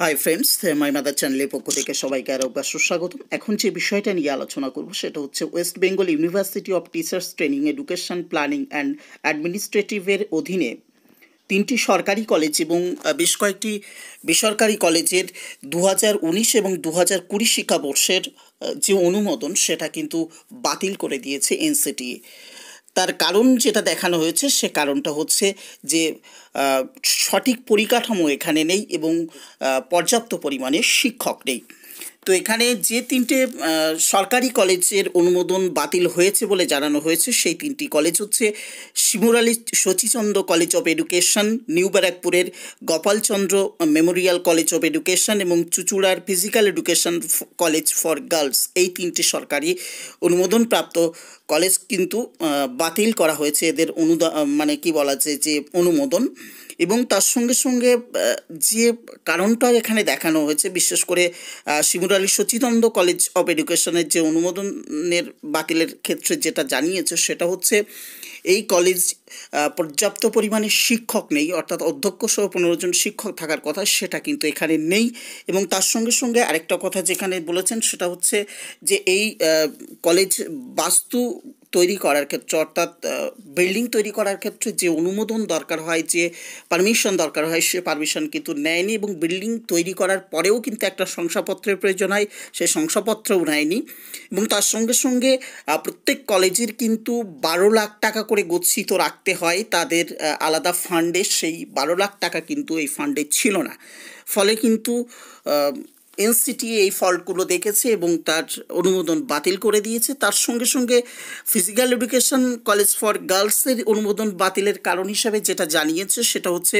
Hi friends my mother চ্যানেলের পক্ষ থেকে সবাইকে আরও একবার সুস্বাগত এখন যে বিষয়টা নিয়ে আলোচনা করব, সেটা হচ্ছে West Bengal university of teachers training education planning and অ্যাডমিনিস্ট্রেটিভের অধীনে তিনটি সরকারি কলেজ এবং বেশ কয়েকটি বেসরকারি কলেজের দু উনিশ এবং দু হাজার কুড়ি শিক্ষাবর্ষের যে অনুমোদন, সেটা কিন্তু বাতিল করে দিয়েছে এনসিটিএ তার কারণ যেটা দেখানো হয়েছে, সে কারণটা হচ্ছে যে সঠিক পরিকাঠামো এখানে নেই এবং পর্যাপ্ত পরিমাণে শিক্ষক নেই। তো এখানে যে তিনটে সরকারি কলেজের অনুমোদন বাতিল হয়েছে বলে জানানো হয়েছে, সেই তিনটি কলেজ হচ্ছে Shimurali Sachichandra college of education, new ব্যারাকপুরের Gopalchandra memorial college of education এবং চুচুড়ার physical education college for girls, এই তিনটি সরকারি অনুমোদনপ্রাপ্ত কলেজ কিন্তু বাতিল করা হয়েছে। এদের অনুদা মানে কি বলা যায় যে অনুমোদন। এবং তার সঙ্গে সঙ্গে যে কারণটা এখানে দেখানো হয়েছে বিশেষ করে আহ, শিমুরালী সচিদানন্দ কলেজ অফ এডুকেশনের যে অনুমোদনের বাতিলের ক্ষেত্রে যেটা জানিয়েছে সেটা হচ্ছে এই কলেজ পর্যাপ্ত পরিমাণে শিক্ষক নেই অর্থাৎ অধ্যক্ষ সহ পনেরো জন শিক্ষক থাকার কথা সেটা কিন্তু এখানে নেই। এবং তার সঙ্গে সঙ্গে আরেকটা কথা যেখানে বলেছেন সেটা হচ্ছে যে এই কলেজ বাস্তু তৈরি করার ক্ষেত্রে, অর্থাৎ বিল্ডিং তৈরি করার ক্ষেত্রে যে অনুমোদন দরকার হয়, যে পারমিশন দরকার হয়, সে পারমিশন কিন্তু নেয়নি এবং বিল্ডিং তৈরি করার পরেও কিন্তু একটা শংসাপত্রের প্রয়োজন হয়, সে শংসাপত্রও নেয়নি এবং তার সঙ্গে সঙ্গে প্রত্যেক কলেজের কিন্তু বারো লাখ টাকা করে গচ্ছিত রাখতে হয়, তাদের আলাদা ফান্ডে সেই বারো লাখ টাকা কিন্তু এই ফান্ডে ছিল না। ফলে কিন্তু এনসিটি এই ফল্টগুলো দেখেছে এবং তার অনুমোদন বাতিল করে দিয়েছে। তার সঙ্গে সঙ্গে ফিজিক্যাল এডুকেশন কলেজ ফর গার্লসের অনুমোদন বাতিলের কারণ হিসাবে যেটা জানিয়েছে সেটা হচ্ছে,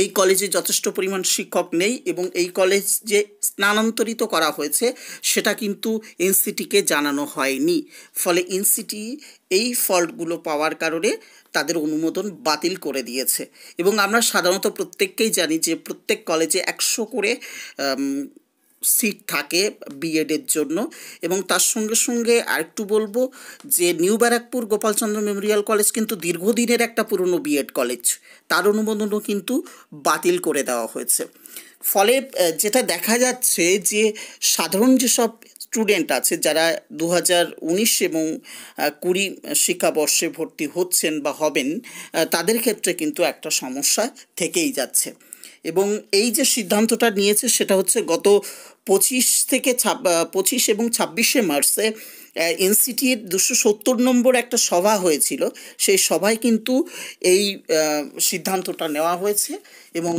এই কলেজে যথেষ্ট পরিমাণ শিক্ষক নেই এবং এই কলেজ যে স্থানান্তরিত করা হয়েছে সেটা কিন্তু এনসিটিকে জানানো হয়নি। ফলে এনসিটি এই ফল্টগুলো পাওয়ার কারণে তাদের অনুমোদন বাতিল করে দিয়েছে। এবং আমরা সাধারণত প্রত্যেককেই জানি যে প্রত্যেক কলেজে একশো করে সিট থাকে বিএডের জন্য এবং তার সঙ্গে সঙ্গে আরেকটু বলব যে new Barrackpore Gopalchandra memorial college কিন্তু দীর্ঘদিনের একটা পুরনো বিএড কলেজ। তার অনুমোদনও কিন্তু বাতিল করে দেওয়া হয়েছে। ফলে যেটা দেখা যাচ্ছে যে সাধারণ যেসব স্টুডেন্ট আছে যারা দু উনিশ এবং কুড়ি শিক্ষাবর্ষে ভর্তি হচ্ছেন বা হবেন তাদের ক্ষেত্রে কিন্তু একটা সমস্যা থেকেই যাচ্ছে। এবং এই যে সিদ্ধান্তটা নিয়েছে সেটা হচ্ছে গত পঁচিশ থেকে ছাব পঁচিশ এবং ছাব্বিশে মার্চে এনসিটির দুশো সত্তর নম্বর একটা সভা হয়েছিল। সেই সভায় কিন্তু এই সিদ্ধান্তটা নেওয়া হয়েছে এবং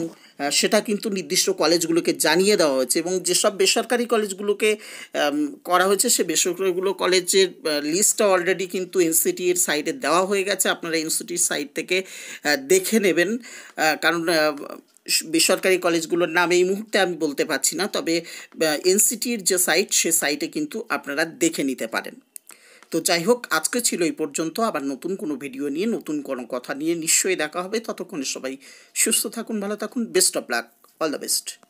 সেটা কিন্তু নির্দিষ্ট কলেজগুলোকে জানিয়ে দেওয়া হয়েছে এবং যেসব বেসরকারি কলেজগুলোকে করা হয়েছে সে বেসরকারিগুলো কলেজের লিস্টটা অলরেডি কিন্তু এনসিটির সাইটে দেওয়া হয়ে গেছে। আপনারা এনসিটির সাইট থেকে দেখে নেবেন কারণ বেসরকারি কলেজগুলোর নাম এই মুহূর্তে আমি বলতে পারছি না, তবে এনসিটির যে সাইট, সে সাইটে কিন্তু আপনারা দেখে নিতে পারেন। তো যাই হোক, আজকে ছিল এই পর্যন্ত। আবার নতুন কোনো ভিডিও নিয়ে, নতুন কোনো কথা নিয়ে নিশ্চয়ই দেখা হবে। ততক্ষণে সবাই সুস্থ থাকুন, ভালো থাকুন। Best of luck. All the best.